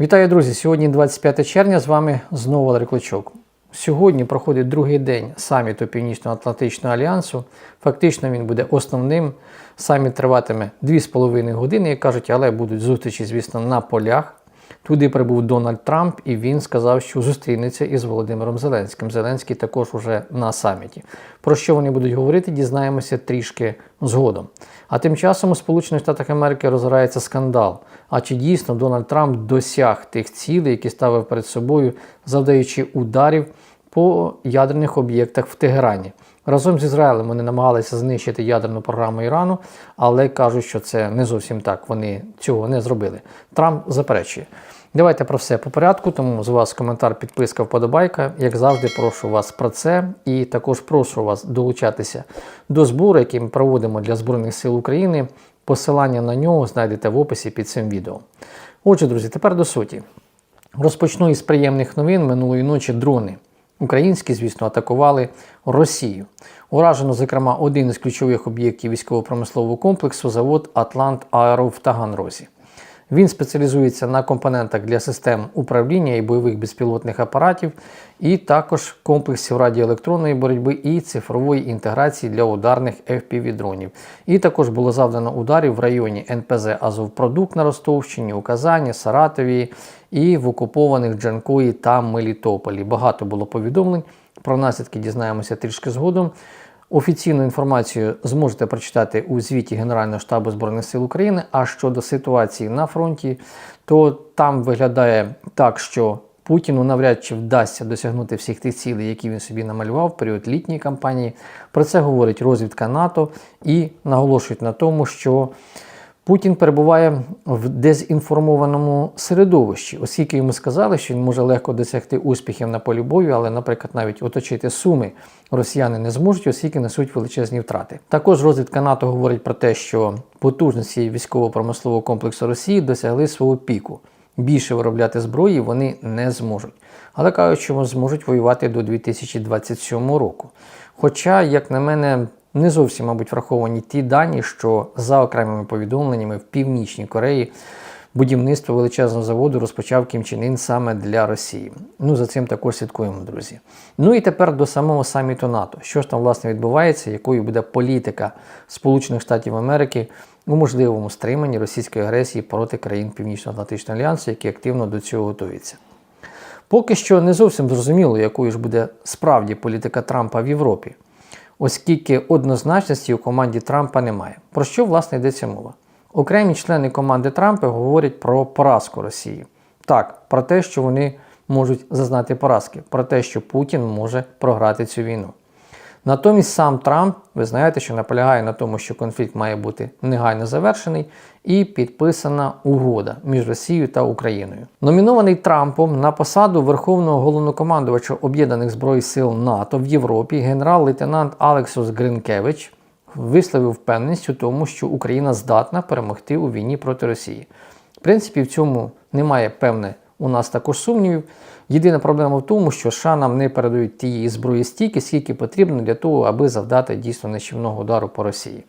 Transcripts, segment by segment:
Вітаю, друзі! Сьогодні 25 червня. З вами знову Валерій Кличок. Сьогодні проходить другий день саміту Північно-Атлантичного альянсу. Фактично він буде основним. Саміт триватиме 2,5 години, як кажуть, але будуть зустрічі, звісно, на полях. Туди прибув Дональд Трамп, і він сказав, що зустрінеться із Володимиром Зеленським. Зеленський також уже на саміті. Про що вони будуть говорити, дізнаємося трішки згодом. А тим часом у Сполучених Штатах Америки розгорається скандал. А чи дійсно Дональд Трамп досяг тих цілей, які ставив перед собою, завдаючи ударів по ядерних об'єктах в Тегерані? Разом з Ізраїлем вони намагалися знищити ядерну програму Ірану, але кажуть, що це не зовсім так. Вони цього не зробили. Трамп заперечує. Давайте про все по порядку. Тому з вас коментар, підписка, вподобайка. Як завжди, прошу вас про це. І також прошу вас долучатися до збору, який ми проводимо для Збройних сил України. Посилання на нього знайдете в описі під цим відео. Отже, друзі, тепер до суті. Розпочну із приємних новин минулої ночі дрони. Українські, звісно, атакували Росію. Уражено, зокрема, один із ключових об'єктів військово-промислового комплексу завод Атлант Аеро в Таганрозі. Він спеціалізується на компонентах для систем управління і бойових безпілотних апаратів, і також комплексів радіоелектронної боротьби і цифрової інтеграції для ударних FPV-дронів. І також було завдано ударів в районі НПЗ Азовпродукт на Ростовщині, у Казані, Саратові і в окупованих Джанкої та Мелітополі. Багато було повідомлень. Про наслідки дізнаємося трішки згодом. Офіційну інформацію зможете прочитати у звіті Генерального штабу Збройних сил України. А щодо ситуації на фронті, то там виглядає так, що Путіну навряд чи вдасться досягнути всіх тих цілей, які він собі намалював в період літньої кампанії. Про це говорить розвідка НАТО і наголошують на тому, що Путін перебуває в дезінформованому середовищі, оскільки йому сказали, що він може легко досягти успіхів на полі бою, але, наприклад, навіть оточити суми росіяни не зможуть, оскільки несуть величезні втрати. Також розвідка НАТО говорить про те, що потужності військово-промислового комплексу Росії досягли свого піку. Більше виробляти зброї вони не зможуть. Але кажуть, що зможуть воювати до 2027 року. Хоча, як на мене, не зовсім, мабуть, враховані ті дані, що за окремими повідомленнями в Північній Кореї будівництво величезного заводу розпочав Кім Чен Ін саме для Росії. Ну за цим також слідкуємо, друзі. Ну і тепер до самого саміту НАТО. Що ж там власне відбувається, якою буде політика Сполучених Штатів Америки у можливому стриманні російської агресії проти країн Північно-Атлантичного альянсу, які активно до цього готуються. Поки що не зовсім зрозуміло, якою ж буде справді політика Трампа в Європі оскільки однозначності у команді Трампа немає. Про що власне йдеться мова? Окремі члени команди Трампа говорять про поразку Росії. Так, про те, що вони можуть зазнати поразки, про те, що Путін може програти цю війну. Натомість сам Трамп, ви знаєте, що наполягає на тому, що конфлікт має бути негайно завершений, і підписана угода між Росією та Україною. Номінований Трампом на посаду Верховного головнокомандувача Об'єднаних Збройних сил НАТО в Європі генерал-лейтенант Алексус Гринкевич висловив впевненість у тому, що Україна здатна перемогти у війні проти Росії. В принципі, в цьому немає певне у нас також сумнівів. Єдина проблема в тому, що США нам не передають тієї зброї стільки, скільки потрібно для того, аби завдати дійсно нищівного удару по Росії.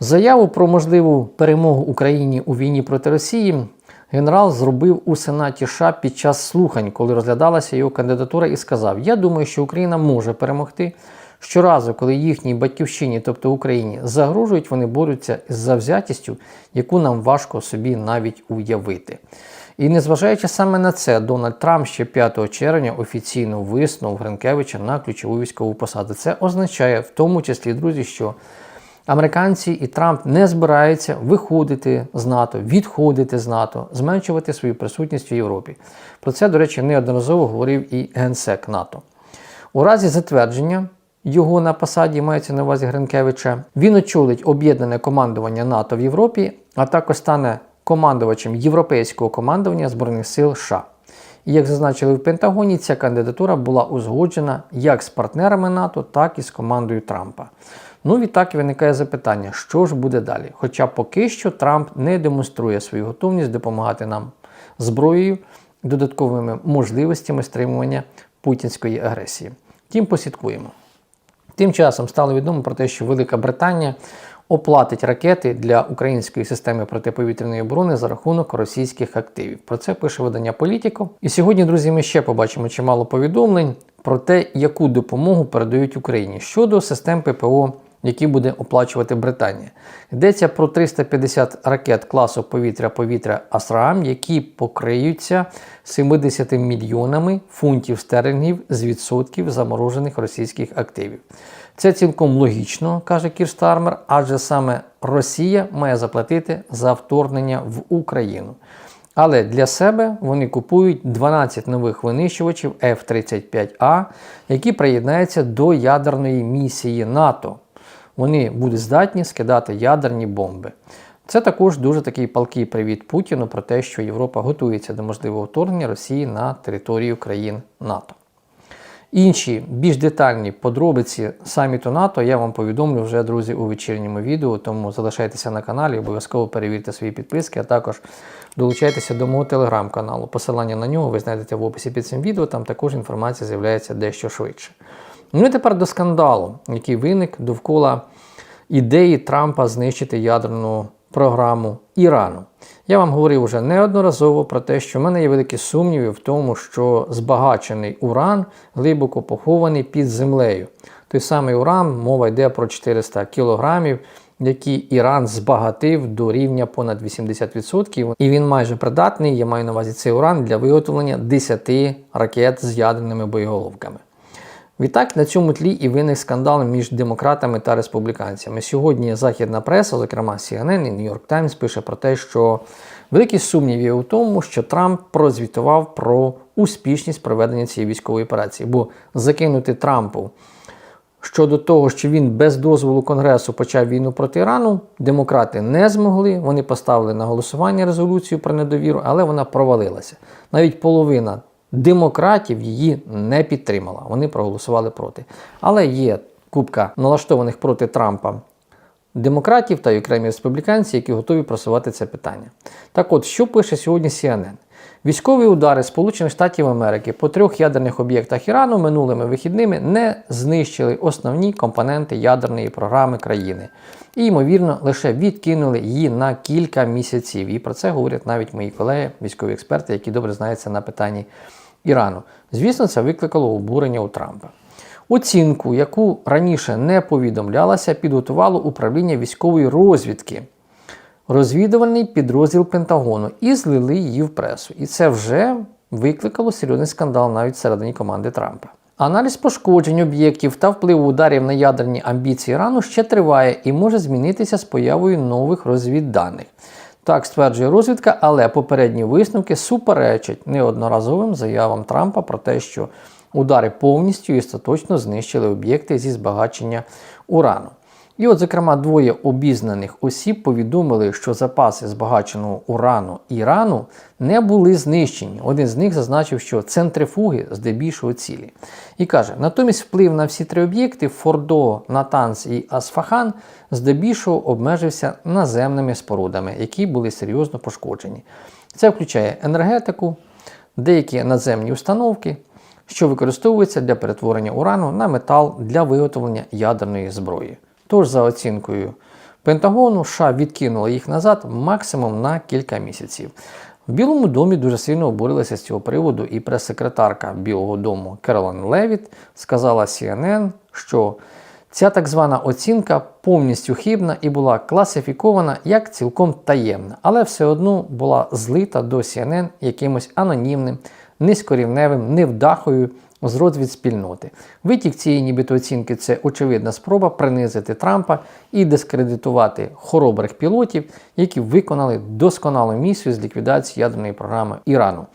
Заяву про можливу перемогу Україні у війні проти Росії генерал зробив у Сенаті США під час слухань, коли розглядалася його кандидатура, і сказав: Я думаю, що Україна може перемогти. Щоразу, коли їхній батьківщині, тобто Україні, загрожують, вони борються з завзятістю, яку нам важко собі навіть уявити. І незважаючи саме на це, Дональд Трамп ще 5 червня офіційно виснув Гринкевича на ключову військову посаду. Це означає, в тому числі, друзі, що американці і Трамп не збираються виходити з НАТО, відходити з НАТО, зменшувати свою присутність в Європі. Про це, до речі, неодноразово говорив і генсек НАТО. У разі затвердження. Його на посаді мається на увазі Гринкевича. Він очолить об'єднане командування НАТО в Європі, а також стане командувачем Європейського командування Збройних сил США. І як зазначили в Пентагоні, ця кандидатура була узгоджена як з партнерами НАТО, так і з командою Трампа. Ну відтак виникає запитання, що ж буде далі? Хоча поки що Трамп не демонструє свою готовність допомагати нам зброєю, додатковими можливостями стримування путінської агресії. Тим послідкуємо. Тим часом стало відомо про те, що Велика Британія оплатить ракети для української системи протиповітряної оборони за рахунок російських активів. Про це пише видання Політіко. І сьогодні, друзі, ми ще побачимо чимало повідомлень про те, яку допомогу передають Україні щодо систем ППО. Які буде оплачувати Британія. Йдеться про 350 ракет класу повітря-повітря Асраам, які покриються 70 мільйонами фунтів стерлінгів з відсотків заморожених російських активів. Це цілком логічно, каже Кір Стармер, адже саме Росія має заплатити за вторгнення в Україну. Але для себе вони купують 12 нових винищувачів F-35A, які приєднаються до ядерної місії НАТО. Вони будуть здатні скидати ядерні бомби. Це також дуже такий палкий привіт Путіну про те, що Європа готується до можливого вторгнення Росії на територію країн НАТО. Інші більш детальні подробиці саміту НАТО я вам повідомлю вже, друзі, у вечірньому відео, тому залишайтеся на каналі, обов'язково перевірте свої підписки, а також долучайтеся до мого телеграм-каналу. Посилання на нього ви знайдете в описі під цим відео, там також інформація з'являється дещо швидше. Ну і тепер до скандалу, який виник довкола ідеї Трампа знищити ядерну програму Ірану. Я вам говорив вже неодноразово про те, що в мене є великі сумніви в тому, що збагачений уран глибоко похований під землею. Той самий уран, мова йде про 400 кілограмів, які Іран збагатив до рівня понад 80%, і він майже придатний, я маю на увазі цей уран для виготовлення 10 ракет з ядерними боєголовками. Відтак на цьому тлі і виник скандал між демократами та республіканцями. Сьогодні західна преса, зокрема CNN і New York Times, пише про те, що великі сумніви у тому, що Трамп прозвітував про успішність проведення цієї військової операції, бо закинути Трампу щодо того, що він без дозволу Конгресу почав війну проти Ірану, демократи не змогли. Вони поставили на голосування резолюцію про недовіру, але вона провалилася. Навіть половина демократів її не підтримала. Вони проголосували проти. Але є купка налаштованих проти Трампа демократів та окремі республіканці, які готові просувати це питання. Так от, що пише сьогодні CNN? Військові удари Сполучених Штатів Америки по трьох ядерних об'єктах Ірану минулими вихідними не знищили основні компоненти ядерної програми країни і, ймовірно, лише відкинули її на кілька місяців. І про це говорять навіть мої колеги, військові експерти, які добре знаються на питанні Ірану. Звісно, це викликало обурення у Трампа. Оцінку, яку раніше не повідомлялася, підготувало управління військової розвідки, розвідувальний підрозділ Пентагону, і злили її в пресу. І це вже викликало серйозний скандал навіть всередині команди Трампа. Аналіз пошкоджень об'єктів та впливу ударів на ядерні амбіції Ірану ще триває і може змінитися з появою нових розвідданих. Так стверджує розвідка, але попередні висновки суперечать неодноразовим заявам Трампа про те, що удари повністю і остаточно знищили об'єкти зі збагачення урану. І от, зокрема, двоє обізнаних осіб повідомили, що запаси збагаченого урану Ірану не були знищені. Один з них зазначив, що центрифуги здебільшого цілі. І каже: натомість вплив на всі три об'єкти Фордо, Натанс і Асфахан здебільшого обмежився наземними спорудами, які були серйозно пошкоджені. Це включає енергетику, деякі надземні установки. Що використовуються для перетворення урану на метал для виготовлення ядерної зброї. Тож, за оцінкою Пентагону, США відкинула їх назад максимум на кілька місяців. В Білому домі дуже сильно обурилася з цього приводу, і прес-секретарка Білого дому Керолан Левіт сказала CNN, що ця так звана оцінка повністю хибна і була класифікована як цілком таємна, але все одно була злита до CNN якимось анонімним, низькорівневим, невдахою з розвідспільноти. Витік цієї нібито оцінки це очевидна спроба принизити Трампа і дискредитувати хоробрих пілотів, які виконали досконалу місію з ліквідації ядерної програми Ірану.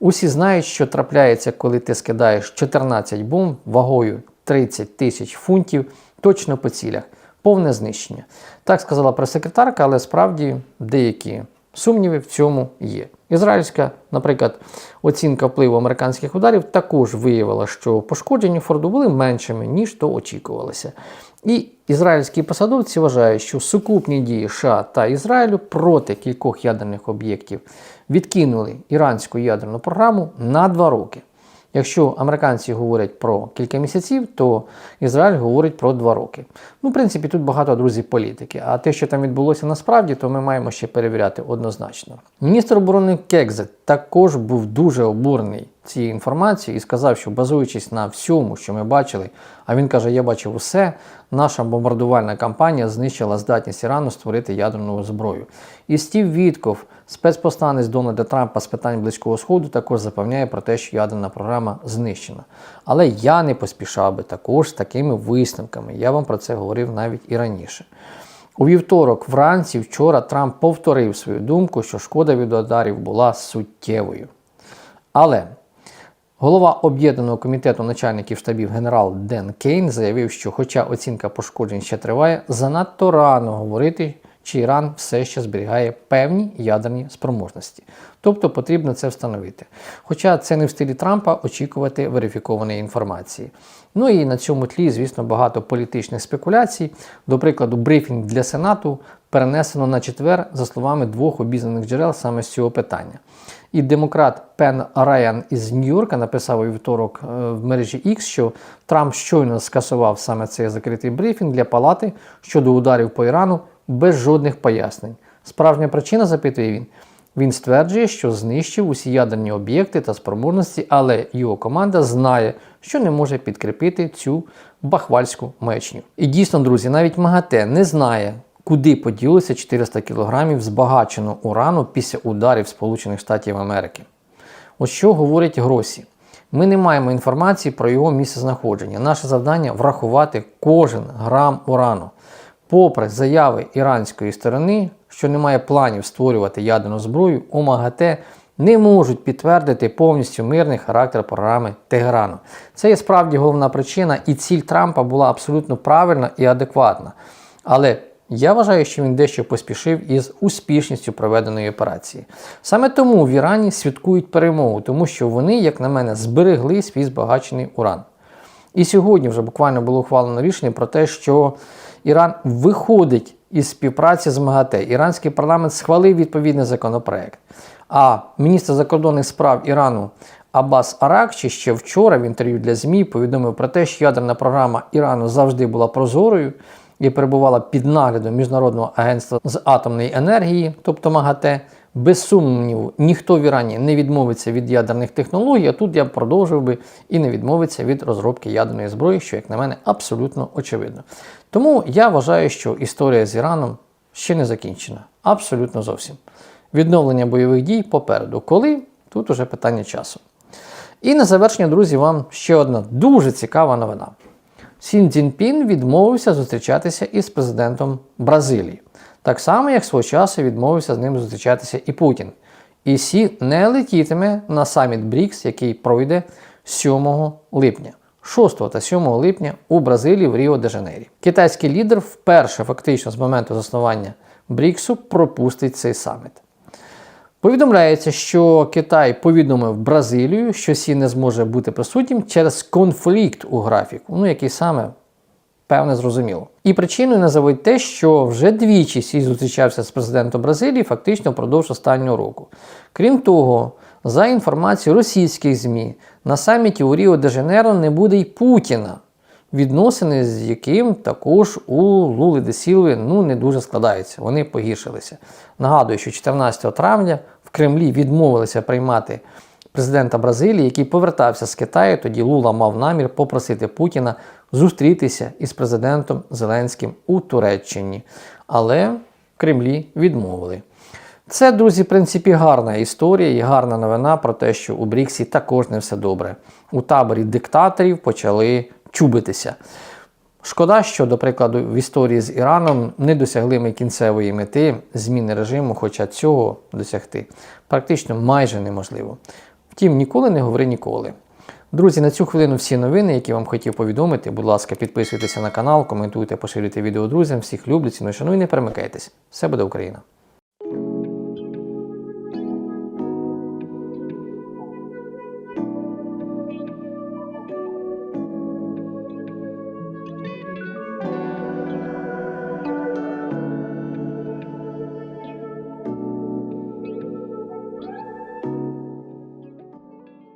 Усі знають, що трапляється, коли ти скидаєш 14 бомб вагою 30 тисяч фунтів точно по цілях. Повне знищення. Так сказала прес-секретарка, але справді деякі сумніви в цьому є. Ізраїльська, наприклад, оцінка впливу американських ударів також виявила, що пошкодження Форду були меншими, ніж то очікувалося. І ізраїльські посадовці вважають, що сукупні дії США та Ізраїлю проти кількох ядерних об'єктів відкинули іранську ядерну програму на два роки. Якщо американці говорять про кілька місяців, то Ізраїль говорить про два роки. Ну, в принципі, тут багато друзів політики. А те, що там відбулося насправді, то ми маємо ще перевіряти однозначно. Міністр оборони Кекзе також був дуже обурений цією інформацією і сказав, що базуючись на всьому, що ми бачили, а він каже: Я бачив усе, наша бомбардувальна кампанія знищила здатність Ірану створити ядерну зброю. І Стів Вітков, спецпосланець Дональда Трампа з питань Близького Сходу, також запевняє про те, що ядерна програма знищена. Але я не поспішав би також з такими висновками. Я вам про це говорив навіть і раніше. У вівторок, вранці, вчора Трамп повторив свою думку, що шкода від ударів була суттєвою. Але голова об'єднаного комітету начальників штабів генерал Ден Кейн заявив, що, хоча оцінка пошкоджень ще триває, занадто рано говорити, чи Іран все ще зберігає певні ядерні спроможності. Тобто потрібно це встановити. Хоча це не в стилі Трампа очікувати верифікованої інформації. Ну і на цьому тлі, звісно, багато політичних спекуляцій. До прикладу, брифінг для Сенату перенесено на четвер, за словами двох обізнаних джерел саме з цього питання. І демократ Пен Райан із Нью-Йорка написав у вівторок е, в мережі X, що Трамп щойно скасував саме цей закритий брифінг для палати щодо ударів по Ірану без жодних пояснень. Справжня причина, запитує він. Він стверджує, що знищив усі ядерні об'єкти та спроможності, але його команда знає, що не може підкріпити цю бахвальську маячню. І дійсно, друзі, навіть МАГАТЕ не знає, куди поділося 400 кг збагаченого урану після ударів Сполучених Штатів Америки. Ось що говорить Гросі. Ми не маємо інформації про його місцезнаходження. Наше завдання врахувати кожен грам урану. Попри заяви іранської сторони, що немає планів створювати ядерну зброю, у МАГАТЕ не можуть підтвердити повністю мирний характер програми Тегерану. Це є справді головна причина, і ціль Трампа була абсолютно правильна і адекватна. Але я вважаю, що він дещо поспішив із успішністю проведеної операції. Саме тому в Ірані святкують перемогу, тому що вони, як на мене, зберегли свій збагачений уран. І сьогодні вже буквально було ухвалено рішення про те, що Іран виходить із співпраці з МАГАТЕ. Іранський парламент схвалив відповідний законопроект. А міністр закордонних справ Ірану Аббас Аракчі ще вчора в інтерв'ю для ЗМІ повідомив про те, що ядерна програма Ірану завжди була прозорою і перебувала під наглядом Міжнародного агентства з атомної енергії, тобто МАГАТЕ. Без сумніву, ніхто в Ірані не відмовиться від ядерних технологій, а тут я продовжив би і не відмовиться від розробки ядерної зброї, що, як на мене, абсолютно очевидно. Тому я вважаю, що історія з Іраном ще не закінчена. Абсолютно зовсім. Відновлення бойових дій попереду. Коли? Тут уже питання часу. І на завершення, друзі, вам ще одна дуже цікава новина. Сін Цзіньпін відмовився зустрічатися із президентом Бразилії. Так само, як свого часу відмовився з ним зустрічатися і Путін. І Сі не летітиме на саміт БРІКС, який пройде 7 липня. 6 та 7 липня у Бразилії в Ріо де Жанейрі. Китайський лідер вперше фактично з моменту заснування БРІКСу пропустить цей саміт. Повідомляється, що Китай повідомив Бразилію, що Сі не зможе бути присутнім через конфлікт у графіку, ну який саме певне зрозуміло. І причиною називають те, що вже двічі Сі зустрічався з президентом Бразилії фактично впродовж останнього року. Крім того, за інформацією російських ЗМІ, на саміті у Ріо де Жанейро не буде й Путіна, відносини з яким також у Лули де Сілви ну, не дуже складаються, вони погіршилися. Нагадую, що 14 травня в Кремлі відмовилися приймати президента Бразилії, який повертався з Китаю. Тоді Лула мав намір попросити Путіна зустрітися із президентом Зеленським у Туреччині. Але в Кремлі відмовили. Це, друзі, в принципі, гарна історія і гарна новина про те, що у Бріксі також не все добре. У таборі диктаторів почали чубитися. Шкода, що, до прикладу, в історії з Іраном не досягли ми кінцевої мети зміни режиму, хоча цього досягти практично майже неможливо. Втім, ніколи не говори ніколи. Друзі, на цю хвилину всі новини, які вам хотів повідомити. Будь ласка, підписуйтеся на канал, коментуйте, поширюйте відео друзям. Всіх люблю, ціную, шаную, не перемикайтесь. Все буде Україна!